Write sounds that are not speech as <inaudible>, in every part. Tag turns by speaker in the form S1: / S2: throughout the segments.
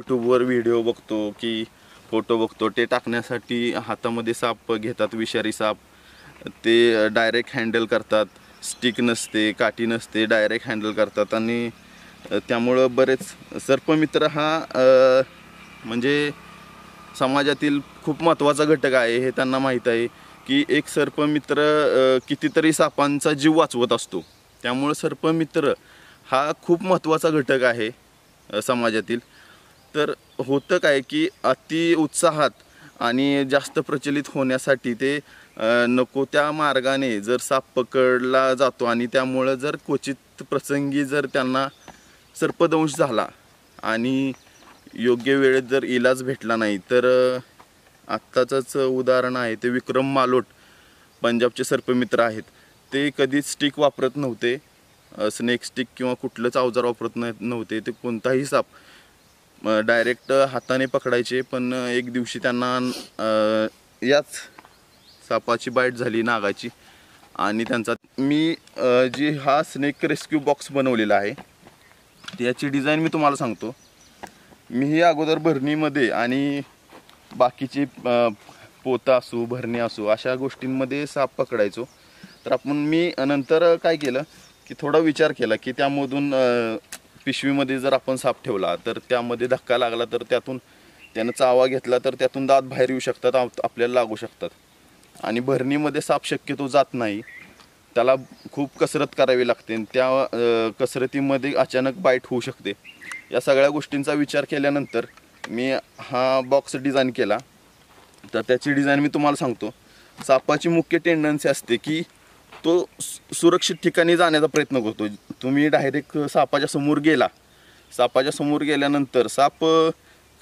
S1: यूट्यूबवर व्हिडिओ बघतो की फोटो बघतो ते टाकण्यासाठी हातामध्ये साप घेतात विषारी साप. ते डायरेक्ट हँडल करतात. स्टिक नसते काठी नसते डायरेक्ट हँडल करतात. आणि त्यामुळं बरेच सर्पमित्र हा म्हणजे समाजातील खूप महत्त्वाचा घटक आहे हे त्यांना माहीत आहे की एक सर्पमित्र कितीतरी सापांचा जीव वाचवत असतो. त्यामुळं सर्पमित्र हा खूप महत्त्वाचा घटक आहे समाजातील. तर होतं काय की अति उत्साहात आणि जास्त प्रचलित होण्यासाठी ते नको त्या मार्गाने जर साप पकडला जातो आणि त्यामुळं जर क्वचित प्रसंगी जर त्यांना सर्पदंश झाला आणि योग्य वेळेत जर इलाज भेटला नाही तर आत्ताचंच उदाहरण आहे ते विक्रम मालोट पंजाबचे सर्पमित्र आहेत. ते कधीच स्टिक वापरत नव्हते. स्नेक स्टिक किंवा कुठलंच अवजार वापरत नव्हते. ते कोणताही साप डायरेक्ट हाताने पकडायचे पण एक दिवशी त्यांना याच सापाची बाईट झाली नागाची. आणि त्यांचा मी जी हा स्नेक रेस्क्यू बॉक्स बनवलेला आहे त्याची डिझाईन मी तुम्हाला सांगतो. मी ही अगोदर भरणीमध्ये आणि बाकीची पोता पोतं असू भरणी असू अशा गोष्टींमध्ये साप पकडायचो. तर आपण मी नंतर काय केलं की थोडा विचार केला की त्यामधून पिशवीमध्ये जर आपण साप ठेवला तर त्यामध्ये धक्का लागला तर त्यातून त्यानं चावा घेतला तर त्यातून दात बाहेर येऊ शकतात आपल्याला लागू शकतात. आणि भरणीमध्ये साप शक्यतो जात नाही. त्याला खूप कसरत करावी लागते त्या कसरतीमध्ये अचानक बाईट होऊ शकते. या सगळ्या गोष्टींचा विचार केल्यानंतर मी हा बॉक्स डिझाईन केला. तर त्याची डिझाईन मी तुम्हाला सांगतो. सापाची मुख्य टेंडन्सी असते की तो सु- सुरक्षित ठिकाणी जाण्याचा प्रयत्न करतो तुम्ही डायरेक्ट सापाच्या समोर गेला. सापाच्या समोर गेल्यानंतर साप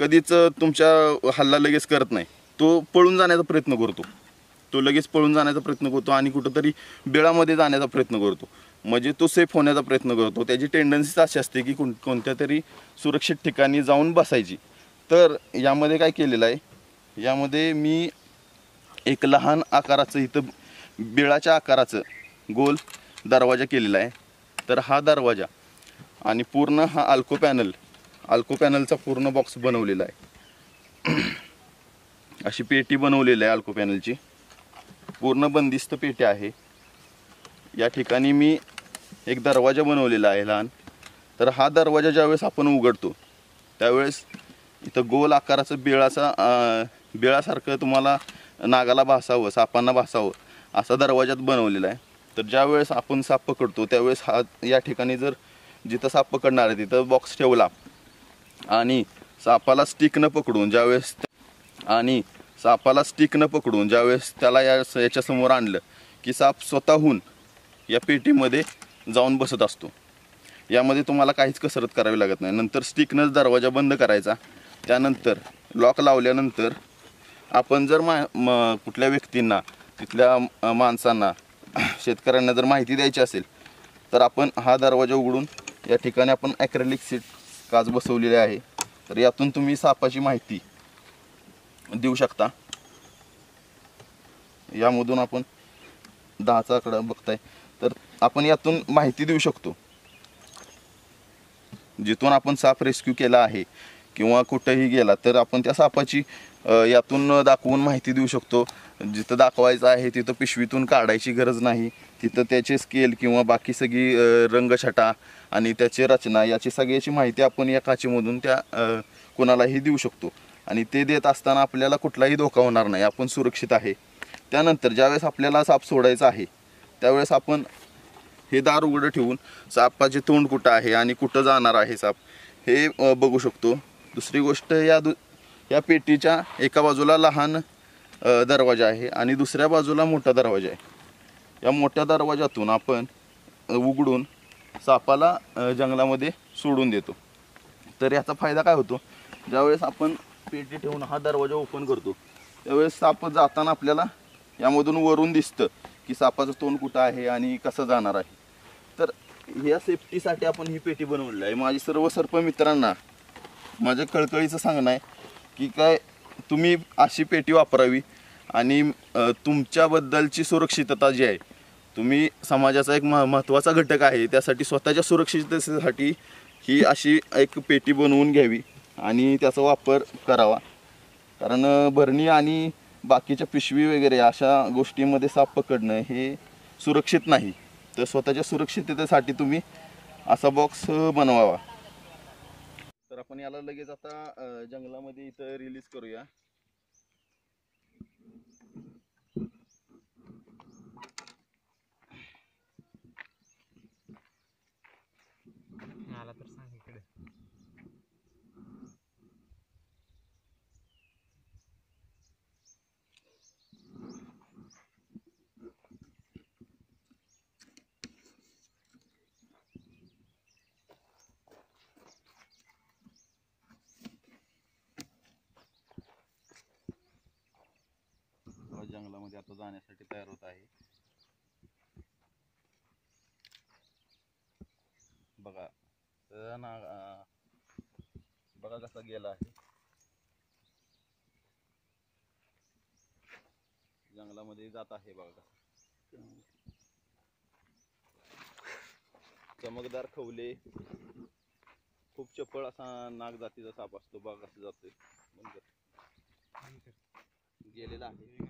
S1: कधीच तुमच्या हल्ला लगेच करत नाही. तो पळून जाण्याचा प्रयत्न करतो. तो लगेच पळून जाण्याचा प्रयत्न करतो आणि कुठंतरी बिळामध्ये जाण्याचा प्रयत्न करतो. म्हणजे तो सेफ होण्याचा प्रयत्न करतो. त्याची टेंडन्सीच अशी असते की कोण कोणत्या तरी सुरक्षित ठिकाणी जाऊन बसायची. तर यामध्ये काय केलेलं आहे? यामध्ये मी एक लहान आकाराचं इथं बिळाच्या आकाराचं गोल दरवाजा केलेला आहे. तर हा दरवाजा आणि पूर्ण हा अल्को पॅनल अल्को पॅनलचा पूर्ण बॉक्स बनवलेला आहे. <clears throat> अशी पेटी बनवलेली आहे अल्को पॅनलची. पूर्ण बंदिस्त पेटी आहे. या ठिकाणी मी एक दरवाजा बनवलेला आहे लहान. तर हा दरवाजा ज्यावेळेस आपण उघडतो त्यावेळेस इथं गोल आकाराचं बिळाचा बिळासारखं तुम्हाला नागाला भासावं सापांना भासावं असा दरवाजात बनवलेला आहे. तर ज्यावेळेस आपण साप पकडतो त्यावेळेस हा या ठिकाणी जर जिथं साप पकडणार आहे तिथं बॉक्स ठेवला आणि सापाला स्टिक न पकडून ज्यावेळेस आणि सापाला स्टिक न पकडून ज्यावेळेस त्याला या याच्यासमोर आणलं की साप स्वतःहून या पेटीमध्ये जाऊन बसत असतो. यामध्ये तुम्हाला काहीच कसरत करावी लागत नाही. नंतर स्टिकनंच दरवाजा बंद करायचा. त्यानंतर लॉक लावल्यानंतर आपण जर मा कुठल्या व्यक्तींना तिथल्या माणसांना शेतकऱ्यांना जर माहिती द्यायची असेल तर आपण हा दरवाजा उघडून या ठिकाणी आपण ॲक्रेलिक सीट काच बसवलेली आहे. तर यातून तुम्ही सापाची माहिती देऊ शकता. यामधून आपण दहाचा आकडा बघताय. तर आपण यातून माहिती देऊ शकतो. जिथून आपण साप रेस्क्यू केला आहे किंवा कुठेही गेला तर आपण त्या सापाची यातून दाखवून माहिती देऊ शकतो. जिथं दाखवायचं आहे तिथं पिशवीतून काढायची गरज नाही. तिथं त्याचे स्केल किंवा बाकी सगळी रंगछटा आणि त्याची रचना याची सगळ्याची माहिती आपण या काचेमधून त्या कुणालाही कोणालाही देऊ शकतो. आणि ते देत असताना आपल्याला कुठलाही धोका होणार नाही. आपण सुरक्षित आहे. त्यानंतर ज्यावेळेस आपल्याला साप सोडायचा आहे त्यावेळेस आपण हे दार उघडं ठेवून सापाचे तोंड कुठं आहे आणि कुठं जाणार आहे साप हे बघू शकतो. दुसरी गोष्ट या दु या पेटीच्या एका बाजूला लहान दरवाजा आहे आणि दुसऱ्या बाजूला मोठा दरवाजा आहे. या मोठ्या दरवाजातून आपण उघडून सापाला जंगलामध्ये सोडून देतो. तर याचा फायदा काय होतो? ज्यावेळेस आपण पेटी ठेवून हा दरवाजा ओपन करतो त्यावेळेस साप जाताना आपल्याला यामधून वरून दिसतं की सापाचं तोंड कुठं आहे आणि कसं जाणार आहे. तर ह्या सेफ्टीसाठी आपण ही पेटी बनवलेली आहे. माझी सर्व सर्प मित्रांना माझ्या कळकळीचं सांगणं आहे की काय तुम्ही अशी पेटी वापरावी आणि तुमच्याबद्दलची सुरक्षितता जी आहे तुम्ही समाजाचा एक मह महत्त्वाचा घटक आहे त्यासाठी स्वतःच्या सुरक्षिततेसाठी ही अशी एक पेटी बनवून घ्यावी आणि त्याचा वापर करावा. कारण भरणी आणि बाकीच्या पिशवी वगैरे अशा गोष्टीमध्ये साप पकडणं हे सुरक्षित नाही. तर स्वतःच्या सुरक्षिततेसाठी तुम्ही असा बॉक्स बनवावा. तर आपण याला लगेच आता जंगलामध्ये इथं रिलीज करूया. आता जाण्यासाठी तयार होत आहे. बघा ना बघा कसा गेला आहे. जंगलामध्ये जात आहे बघा कसा. चमकदार खवले. खूप चपळ असा नाग जातीचा साप असतो बघा कसं जातोय. म्हणजे गेलेला आहे.